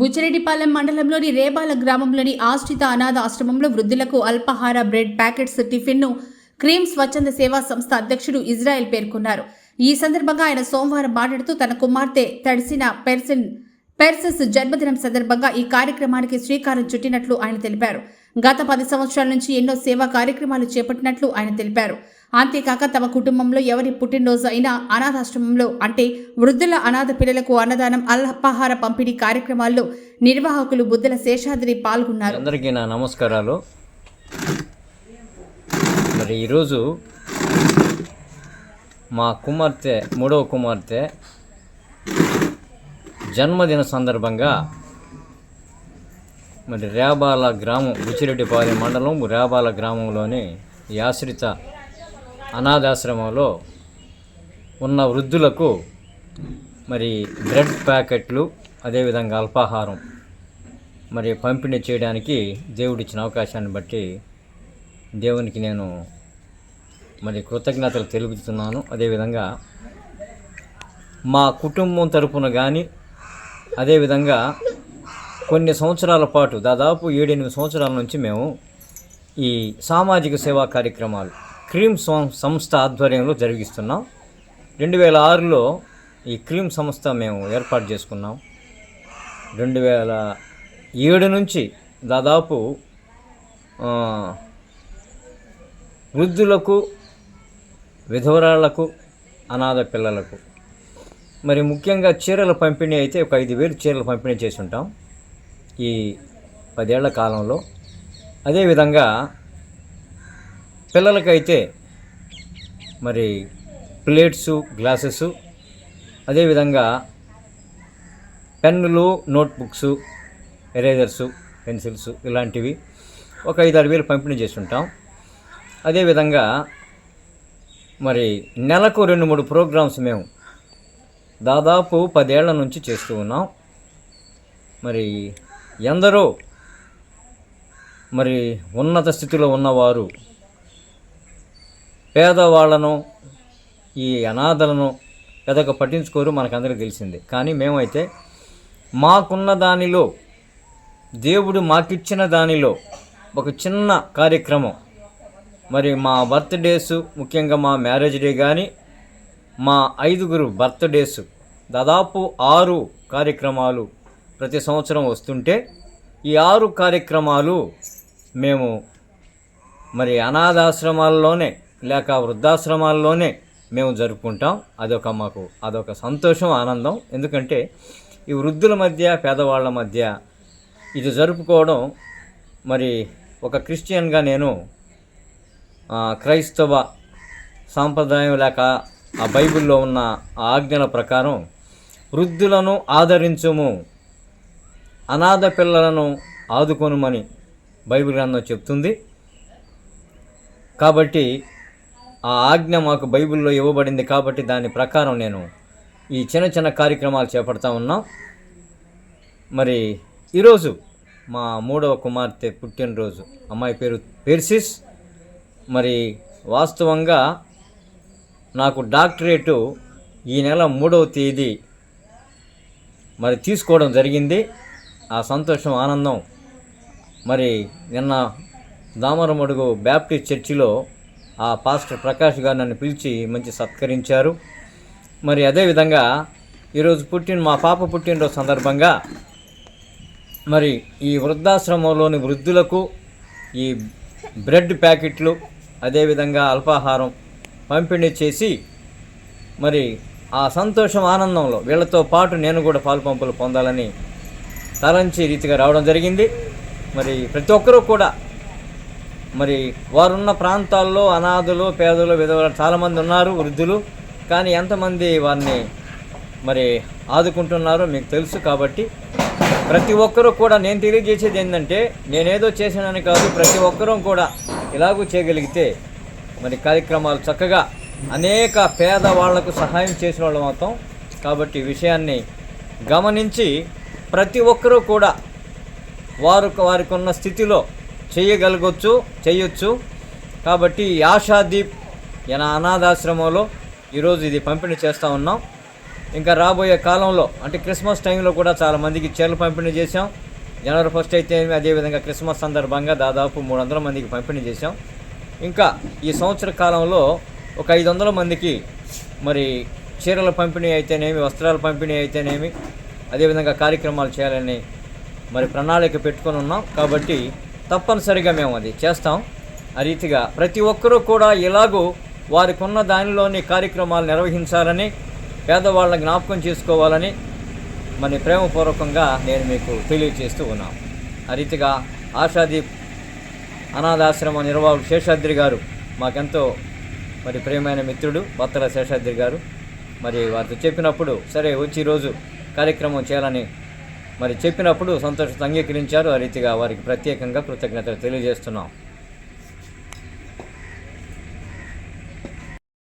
బుచ్చిరెడ్డిపాలెం మండలంలోని రేబాల గ్రామంలోని ఆశ్రిత అనాథ ఆశ్రమంలో వృద్ధులకు అల్పాహార బ్రెడ్ ప్యాకెట్స్ టిఫిన్ను క్రీమ్ స్వచ్ఛంద సేవా సంస్థ అధ్యక్షుడు ఇజ్రాయెల్ పేర్కొన్నారు. ఈ సందర్భంగా ఆయన సోమవారం మాట్లాడుతూ తన కుమార్తె తడిసిన పెర్సిన్ పెర్సెస్ జన్మదినం సందర్భంగా ఈ కార్యక్రమానికి శ్రీకారం చుట్టినట్లు ఆయన తెలిపారు. గత పది సంవత్సరాల నుంచి ఎన్నో సేవా కార్యక్రమాలు చేపట్టినట్లు ఆయన తెలిపారు. అంతేకాక తమ కుటుంబంలో ఎవరి పుట్టినరోజు అయినా అనాథాశ్రమంలో అంటే వృద్ధుల అనాథ పిల్లలకు అన్నదానం అల్పాహార పంపిణీ కార్యక్రమాల్లో నిర్వాహకులు బుద్ధుల శేషాద్రి పాల్గొన్నారు. అందరికీ నా నమస్కారాలు. మరి ఈరోజు మా కుమార్తె మూడవ కుమార్తె జన్మదిన సందర్భంగా మరి రేబాల గ్రామం బుచ్చిరెడ్డిపాలెం మండలం రేబాల గ్రామంలోని ఈ ఆశ్రిత అనాథాశ్రమంలో ఉన్న వృద్ధులకు మరి బ్రెడ్ ప్యాకెట్లు అదేవిధంగా అల్పాహారం మరి పంపిణీ చేయడానికి దేవుడిచ్చిన అవకాశాన్ని బట్టి దేవునికి నేను మరి కృతజ్ఞతలు తెలుపుతున్నాను. అదేవిధంగా మా కుటుంబం తరపున కానీ అదేవిధంగా కొన్ని సంవత్సరాల పాటు దాదాపు ఏడెనిమిది సంవత్సరాల నుంచి మేము ఈ సామాజిక సేవా కార్యక్రమాలు క్రీమ్ సం- సంస్థ ఆధ్వర్యంలో జరిగిస్తున్నాం. రెండు వేల ఆరులో ఈ క్రీమ్ సంస్థ మేము ఏర్పాటు చేసుకున్నాం. రెండు వేల ఏడు నుంచి దాదాపు వృద్ధులకు విధవరాళ్ళకు అనాథ పిల్లలకు మరి ముఖ్యంగా చీరల పంపిణీ అయితే ఒక ఐదు వేలు చీరలు పంపిణీ చేసి ఉంటాం. ఈ పదేళ్ళ కాలంలో అదేవిధంగా పిల్లలకైతే మరి ప్లేట్సు గ్లాసెస్ అదేవిధంగా పెన్నులు నోట్బుక్స్ ఎరేజర్సు పెన్సిల్స్ ఇలాంటివి ఒక ఐదు ఆరు వేలు పంపిణీ చేసి ఉంటాం అదేవిధంగా మరి నెలకు రెండు మూడు ప్రోగ్రామ్స్ మేము దాదాపు పదేళ్ళ నుంచి చేస్తూ ఉన్నాం. మరి ఎందరో మరి ఉన్నత స్థితిలో ఉన్నవారు పేదవాళ్ళను ఈ అనాథలను పెద్దగా పట్టించుకోరు మనకందరికీ తెలిసింది. కానీ మేమైతే మాకున్న దానిలో దేవుడు మాకిచ్చిన దానిలో ఒక చిన్న కార్యక్రమం. మరి మా బర్త్డేస్ ముఖ్యంగా మా మ్యారేజ్ డే కానీ మా ఐదుగురు బర్త్డేస్ దాదాపు ఆరు కార్యక్రమాలు ప్రతి సంవత్సరం వస్తుంటే ఈ ఆరు కార్యక్రమాలు మేము మరి అనాథాశ్రమాల్లోనే లేక వృద్ధాశ్రమాల్లోనే మేము జరుపుకుంటాం. అదొక మాకు అదొక సంతోషం ఆనందం. ఎందుకంటే ఈ వృద్ధుల మధ్య పేదవాళ్ళ మధ్య ఇది జరుపుకోవడం మరి ఒక క్రిస్టియన్గా నేను క్రైస్తవ సాంప్రదాయం లేక ఆ బైబిల్లో ఉన్న ఆజ్ఞల ప్రకారం వృద్ధులను ఆదరించము. అనాథ పిల్లలను ఆదుకొనుమని బైబిల్ గ్రంథం చెప్తుంది. కాబట్టి ఆ ఆజ్ఞ మాకు బైబిల్లో ఇవ్వబడింది కాబట్టి దాని ప్రకారం నేను ఈ చిన్న చిన్న కార్యక్రమాలు చేపడతా ఉన్నాం. మరి ఈరోజు మా మూడవ కుమార్తె పుట్టినరోజు. అమ్మాయి పేరు పెర్సిస్. మరి వాస్తవంగా నాకు డాక్టరేటు ఈ నెల మూడవ తేదీ మరి తీసుకోవడం జరిగింది. ఆ సంతోషం ఆనందం. మరి నిన్న దామరమడుగు బ్యాప్టిస్ట్ చర్చిలో ఆ పాస్టర్ ప్రకాష్ గారు నన్ను పిలిచి మంచి సత్కరించారు. మరి అదేవిధంగా ఈరోజు పుట్టిన మా పాప పుట్టినరోజు సందర్భంగా మరి ఈ వృద్ధాశ్రమంలోని వృద్ధులకు ఈ బ్రెడ్ ప్యాకెట్లు అదేవిధంగా అల్పాహారం పంపిణీ చేసి మరి ఆ సంతోషం ఆనందంలో వీళ్ళతో పాటు నేను కూడా పాలు పంపులు పొందాలని తలంచి రీతిగా రావడం జరిగింది. మరి ప్రతి ఒక్కరూ కూడా మరి వారున్న ప్రాంతాల్లో అనాథులు పేదలు విధవలు చాలామంది ఉన్నారు వృద్ధులు. కానీ ఎంతమంది వారిని మరి ఆదుకుంటున్నారో మీకు తెలుసు కాబట్టి ప్రతి ఒక్కరూ కూడా నేను తెలియజేసేది ఏంటంటే నేనేదో చేశానని కాదు ప్రతి ఒక్కరూ కూడా ఇలాగూ చేయగలిగితే మరి కార్యక్రమాలు చక్కగా అనేక పేదవాళ్ళకు సహాయం చేసిన వాళ్ళు మొత్తం కాబట్టి విషయాన్ని గమనించి ప్రతి ఒక్కరూ కూడా వారు వారికి ఉన్న స్థితిలో చేయగలగొచ్చు చేయొచ్చు. కాబట్టి ఈ ఆశాదీప్ ఈయన అనాథాశ్రమంలో ఈరోజు ఇది పంపిణీ చేస్తూ ఉన్నాం. ఇంకా రాబోయే కాలంలో అంటే క్రిస్మస్ టైంలో కూడా చాలా మందికి చీరలు పంపిణీ చేశాం. జనవరి ఫస్ట్ అయితే అదేవిధంగా క్రిస్మస్ సందర్భంగా దాదాపు మూడు వందల మందికి పంపిణీ చేశాం. ఇంకా ఈ సంవత్సర కాలంలో ఒక ఐదు వందల మందికి మరి చీరల పంపిణీ అయితేనేమి వస్త్రాల పంపిణీ అయితేనేమి అదేవిధంగా కార్యక్రమాలు చేయాలని మరి ప్రణాళిక పెట్టుకొని ఉన్నాం. కాబట్టి తప్పనిసరిగా మేము అది చేస్తాం. ఆ రీతిగా ప్రతి ఒక్కరూ కూడా ఇలాగూ వారికి ఉన్న దానిలోని కార్యక్రమాలు నిర్వహించాలని పేదవాళ్ళని జ్ఞాపకం చేసుకోవాలని మరి ప్రేమపూర్వకంగా నేను మీకు తెలియజేస్తూ ఉన్నాను ఆ రీతిగా ఆశాదీప్ అనాథాశ్రమ నిర్వాహకుడు శేషాద్రి గారు మాకెంతో మరి ప్రియమైన మిత్రుడు బత్తల శేషాద్రి గారు. మరి వారితో చెప్పినప్పుడు సరే వచ్చి ఈరోజు కార్యక్రమం చేయాలని మరి చెప్పినప్పుడు సంతోషంతో అంగీకరించారు. ఆ రీతిగా వారికి ప్రత్యేకంగా కృతజ్ఞతలు తెలియజేస్తున్నాం.